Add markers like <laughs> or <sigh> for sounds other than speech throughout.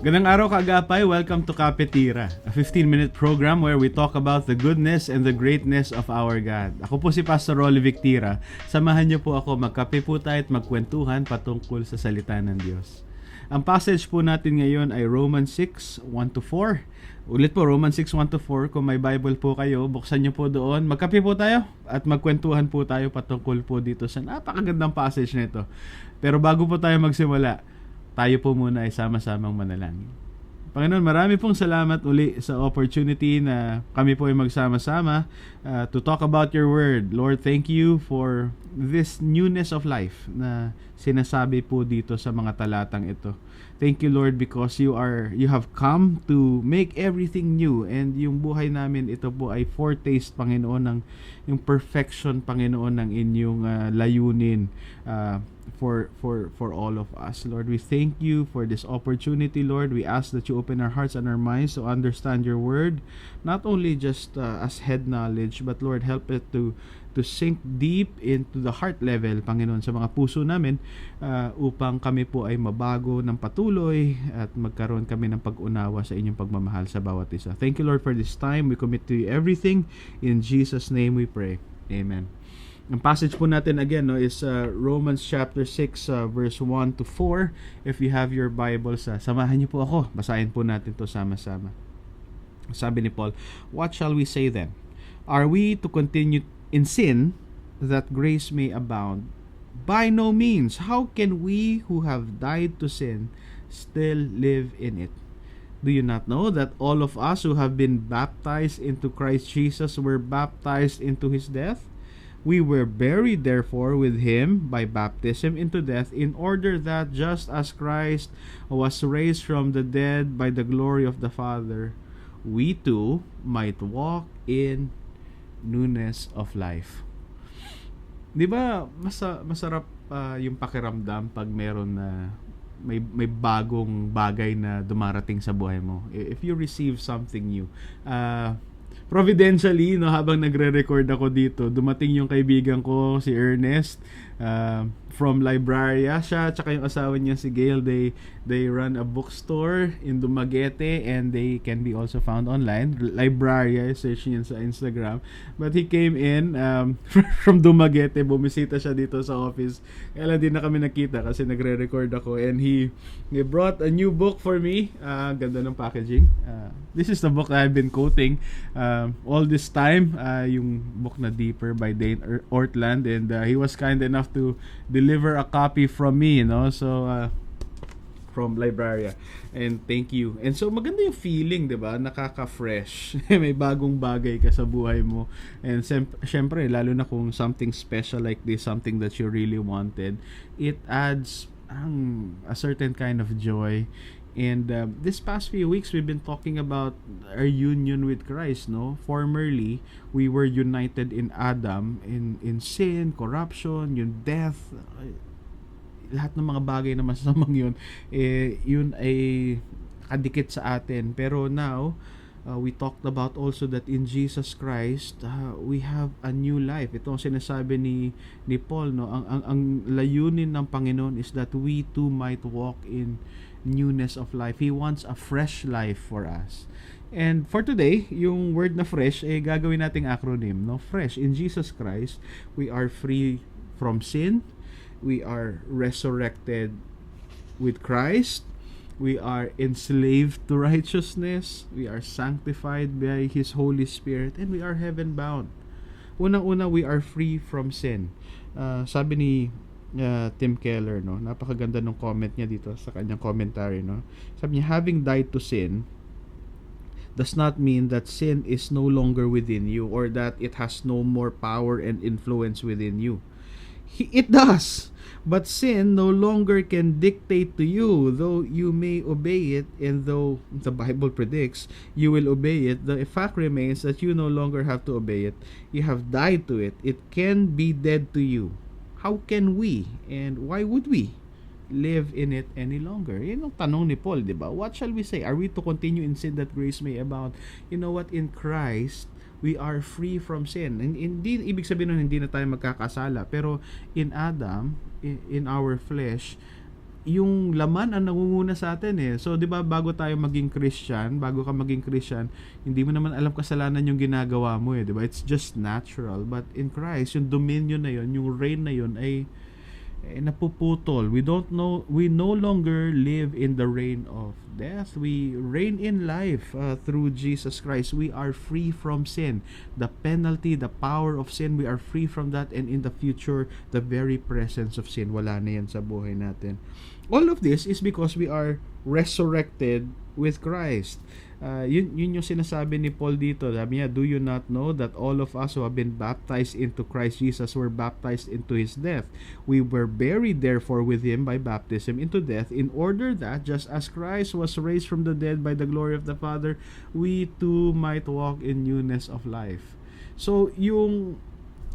Gandang araw kaagapay, welcome to Kapetira, a 15-minute program where we talk about the goodness and the greatness of our God. Ako po si Pastor Rolly Victira. Samahan niyo po ako, magkape po tayo at magkwentuhan patungkol sa salita ng Diyos. Ang passage po natin ngayon ay Romans 6, 1-4. Ulit po, Romans 6, 1-4. Kung may Bible po kayo, buksan niyo po doon. Magkape po tayo at magkwentuhan po tayo patungkol po dito sa napakagandang passage na ito. Pero bago po tayo magsimula, tayo po muna ay sama-samang manalangin. Panginoon, marami pong salamat uli sa opportunity na kami po ay magsama-sama uh, to talk about your word. Lord, thank you for this newness of life na sinasabi po dito sa mga talatang ito. Thank you Lord because you are you have come to make everything new. And yung buhay namin ito po ay foretaste Panginoon ng yung perfection Panginoon ng inyong uh, layunin uh, for for for all of us. Lord we thank you for this opportunity Lord. We ask that you open our hearts and our minds to understand your word not only just uh, as head knowledge but Lord help it to to sink deep into the heart level, Panginoon, sa mga puso namin uh, upang kami po ay mabago ng patuloy at magkaroon kami ng pag-unawa sa inyong pagmamahal sa bawat isa. Thank you, Lord, for this time. We commit to you everything. In Jesus' name we pray. Amen. Ang passage po natin again no, is uh, Romans chapter 6 uh, verse 1 to 4. If you have your Bibles, uh, samahan niyo po ako. Basahin po natin to sama-sama. Sabi ni Paul, What shall we say then? Are we to continue in sin that grace may abound? By no means. How can we who have died to sin still live in it? Do you not know that all of us who have been baptized into Christ Jesus were baptized into his death? We were buried therefore with him by baptism into death, in order that just as Christ was raised from the dead by the glory of the Father, we too might walk in newness of life. 'Di ba masa, masarap uh, yung pakiramdam pag meron na may may bagong bagay na dumarating sa buhay mo. If you receive something new. Uh, providentially, no, habang nagre-record ako dito, dumating yung kaibigan ko, si Ernest, uh, from Libraria. Siya, tsaka yung asawa niya, si Gail, they, they run a bookstore in Dumaguete and they can be also found online. Libraria, search niyan sa Instagram. But he came in um, <laughs> from Dumaguete, bumisita siya dito sa office. Kaya lang din na kami nakita kasi nagre-record ako and he, he brought a new book for me. Uh, ganda ng packaging. Uh, this is the book I've been quoting uh, all this time. Uh, yung book na Deeper by Dane Ortland and uh, he was kind enough to deliver a copy from me, you know. So uh, from Libraria. And thank you. And so maganda yung feeling, 'di ba? Nakaka-fresh. <laughs> May bagong bagay ka sa buhay mo. And syempre, lalo na kung something special like this, something that you really wanted, it adds ang a certain kind of joy and uh, this past few weeks, we've been talking about our union with Christ. No, formerly we were united in Adam, in in sin, corruption, yung death, lahat ng mga bagay na masasamang yun, eh, yun ay kadikit sa atin. Pero now, uh, we talked about also that in Jesus Christ uh, we have a new life ito ang sinasabi ni ni Paul no ang ang, ang layunin ng Panginoon is that we too might walk in newness of life. He wants a fresh life for us. And for today, yung word na fresh, eh, gagawin nating acronym, no? Fresh. In Jesus Christ, we are free from sin. We are resurrected with Christ. We are enslaved to righteousness. We are sanctified by His Holy Spirit. And we are heaven bound. Unang-una, we are free from sin. Uh, sabi ni uh, Tim Keller no? Napakaganda ng comment niya dito sa kanyang commentary no? Sabi niya having died to sin does not mean that sin is no longer within you or that it has no more power and influence within you. It does but sin no longer can dictate to you though you may obey it and though the bible predicts you will obey it the fact remains that you no longer have to obey it. You have died to it. It can be dead to you how can we and why would we live in it any longer? Yan ang tanong ni Paul, di ba? What shall we say? Are we to continue in sin that grace may abound? You know what? In Christ, we are free from sin. And hindi ibig sabihin nun hindi na tayo magkakasala, pero in Adam, in, in our flesh, yung laman ang nangunguna sa atin eh. So, 'di ba, bago tayo maging Christian, bago ka maging Christian, hindi mo naman alam kasalanan yung ginagawa mo eh, 'di ba? It's just natural. But in Christ, yung dominion na yon, yung reign na yon ay eh, napuputol. We don't know, we no longer live in the reign of death. We reign in life uh, through Jesus Christ. We are free from sin. The penalty, the power of sin, we are free from that. And in the future, the very presence of sin, wala na yan sa buhay natin. All of this is because we are resurrected with Christ. Uh, yun, yun yung sinasabi ni Paul dito. Sabi niya, do you not know that all of us who have been baptized into Christ Jesus were baptized into His death? We were buried therefore with Him by baptism into death in order that just as Christ was raised from the dead by the glory of the Father, we too might walk in newness of life. So, yung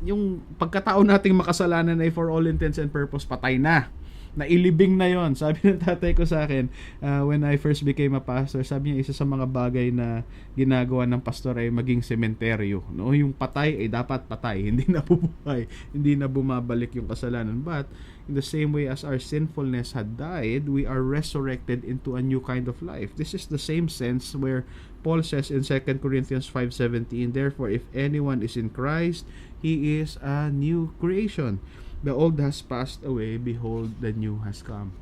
yung pagkatao nating makasalanan ay for all intents and purpose patay na nailibing na yon <laughs> sabi ng tatay ko sa akin uh, when I first became a pastor sabi niya isa sa mga bagay na ginagawa ng pastor ay maging sementeryo. No? Yung patay ay dapat patay. <laughs> Hindi na bubuhay. Hindi na bumabalik yung kasalanan. But in the same way as our sinfulness had died we are resurrected into a new kind of life. This is the same sense where Paul says in 2 Corinthians 5:17 therefore if anyone is in Christ he is a new creation the old has passed away, behold, the new has come.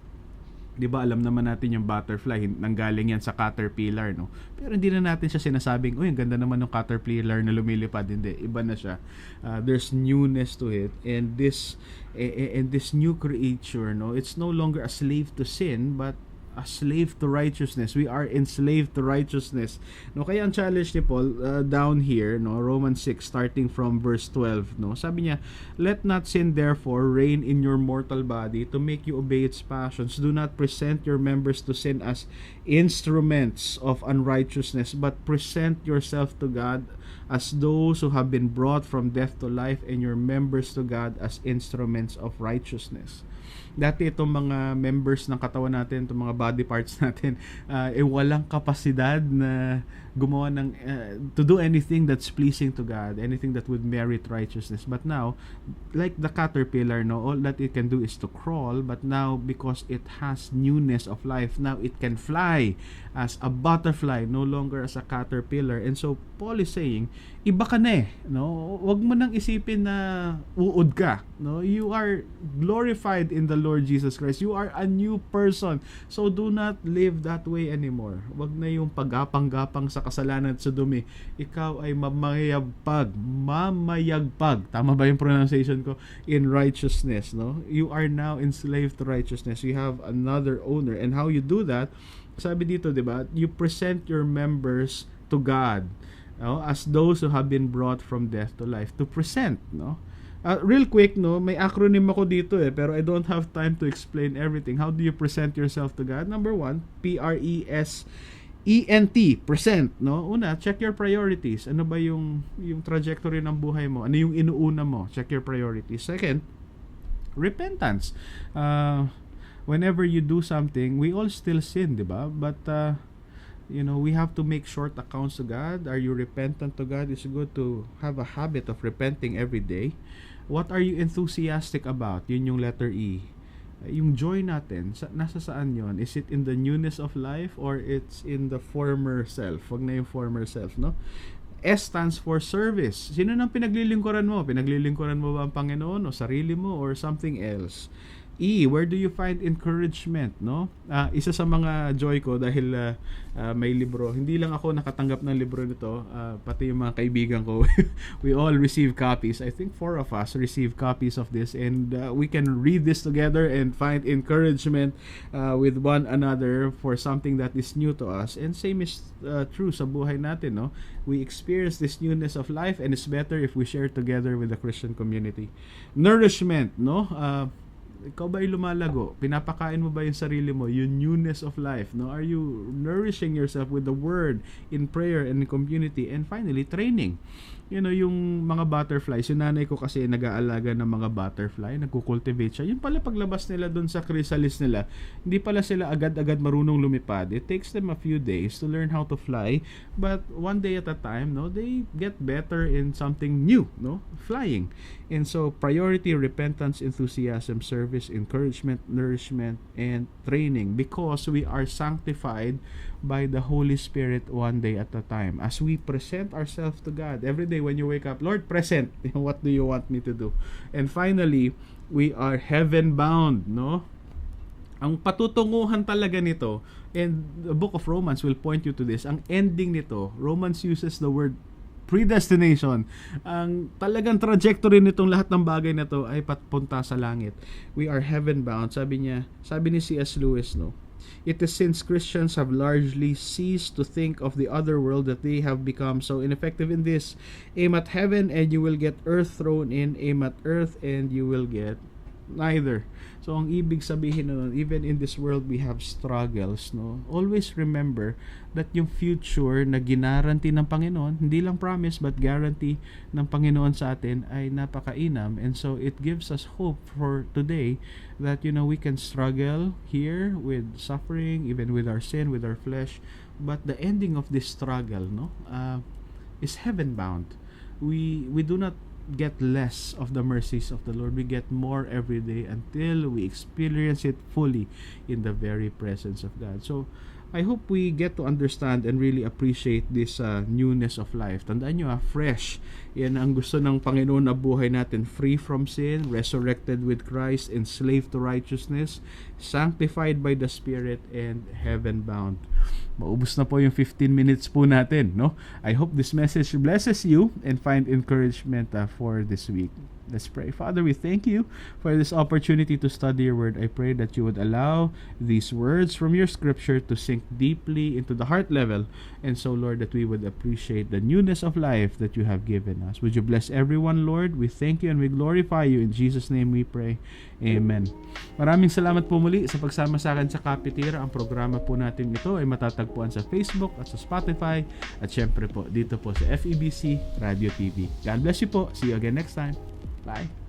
'Di ba alam naman natin yung butterfly, nanggaling yan sa caterpillar, no? Pero hindi na natin siya sinasabing, "Uy, ang ganda naman ng caterpillar na lumilipad." Hindi, iba na siya. Uh, there's newness to it and this and this new creature, no? It's no longer a slave to sin, but a slave to righteousness. We are enslaved to righteousness. No, kaya ang challenge ni Paul uh, down here, no, Romans 6 starting from verse 12, no. Sabi niya, "Let not sin therefore reign in your mortal body to make you obey its passions. Do not present your members to sin as instruments of unrighteousness, but present yourself to God as those who have been brought from death to life and your members to God as instruments of righteousness." Dati itong mga members ng katawan natin, itong mga body parts <laughs> natin, uh, eh walang kapasidad na gumawa ng uh, to do anything that's pleasing to God, anything that would merit righteousness. But now, like the caterpillar, no, all that it can do is to crawl, but now because it has newness of life, now it can fly as a butterfly, no longer as a caterpillar. And so Paul is saying, iba ka na eh, no? Huwag mo nang isipin na uod ka, no? You are glorified in the Lord Jesus Christ. You are a new person. So do not live that way anymore. Huwag na yung paggapang-gapang sa kasalanan at sa dumi. Ikaw ay mamayagpag, mamayagpag. Tama ba yung pronunciation ko? In righteousness, no? You are now enslaved to righteousness. You have another owner. And how you do that, sabi dito, di ba? You present your members to God no? as those who have been brought from death to life. To present, no? Uh, real quick, no, may acronym ako dito eh, pero I don't have time to explain everything. How do you present yourself to God? Number one, P-R-E-S ENT, present, no? Una, check your priorities. Ano ba yung yung trajectory ng buhay mo? Ano yung inuuna mo? Check your priorities. Second, repentance. Uh, whenever you do something, we all still sin, 'di ba? But uh, you know, we have to make short accounts to God. Are you repentant to God? It's good to have a habit of repenting every day. What are you enthusiastic about? Yun yung letter E yung joy natin, sa, nasa saan yon Is it in the newness of life or it's in the former self? Wag na yung former self, no? S stands for service. Sino nang pinaglilingkuran mo? Pinaglilingkuran mo ba ang Panginoon o sarili mo or something else? E, where do you find encouragement, no? Uh, isa sa mga joy ko dahil uh, uh, may libro. Hindi lang ako nakatanggap ng libro nito, uh, pati yung mga kaibigan ko. <laughs> we all receive copies. I think four of us receive copies of this and uh, we can read this together and find encouragement uh, with one another for something that is new to us. And same is uh, true sa buhay natin, no? We experience this newness of life and it's better if we share together with the Christian community. Nourishment, no? Uh, ikaw ba ay lumalago? Pinapakain mo ba yung sarili mo? Yung newness of life, no? Are you nourishing yourself with the word in prayer and in community? And finally, training. You know, yung mga butterflies, yung nanay ko kasi nag-aalaga ng mga butterfly, nagkukultivate siya. Yung pala paglabas nila doon sa chrysalis nila, hindi pala sila agad-agad marunong lumipad. It takes them a few days to learn how to fly, but one day at a time, no, they get better in something new, no, flying. And so, priority, repentance, enthusiasm, service, encouragement, nourishment, and training because we are sanctified by the Holy Spirit one day at a time. As we present ourselves to God every day when you wake up, Lord, present. <laughs> What do you want me to do? And finally, we are heaven bound, no? Ang patutunguhan talaga nito, and the book of Romans will point you to this, ang ending nito, Romans uses the word predestination. Ang talagang trajectory nitong lahat ng bagay na to ay papunta sa langit. We are heaven bound. Sabi niya, sabi ni C.S. Lewis, no? It is since Christians have largely ceased to think of the other world that they have become so ineffective in this. Aim at heaven and you will get earth thrown in. Aim at earth and you will get neither. So ang ibig sabihin nun, even in this world we have struggles, no? Always remember that yung future na ginaranti ng Panginoon, hindi lang promise but guarantee ng Panginoon sa atin ay napakainam and so it gives us hope for today that you know we can struggle here with suffering, even with our sin, with our flesh, but the ending of this struggle, no, uh, is heaven bound. We we do not get less of the mercies of the Lord. We get more every day until we experience it fully in the very presence of God. So, I hope we get to understand and really appreciate this uh, newness of life. Tandaan nyo, ah, fresh. Yan ang gusto ng Panginoon na buhay natin. Free from sin, resurrected with Christ, enslaved to righteousness, sanctified by the Spirit, and heaven bound. Maubos na po yung 15 minutes po natin, no? I hope this message blesses you and find encouragement uh, for this week. Let's pray. Father, we thank you for this opportunity to study your word. I pray that you would allow these words from your scripture to sink deeply into the heart level. And so, Lord, that we would appreciate the newness of life that you have given us. Would you bless everyone, Lord? We thank you and we glorify you. In Jesus' name we pray. Amen. Maraming salamat po muli sa pagsama sa akin sa Kapitira. Ang programa po natin ito ay matatagpuan sa Facebook at sa Spotify at syempre po dito po sa FEBC Radio TV. God bless you po. See you again next time. 来。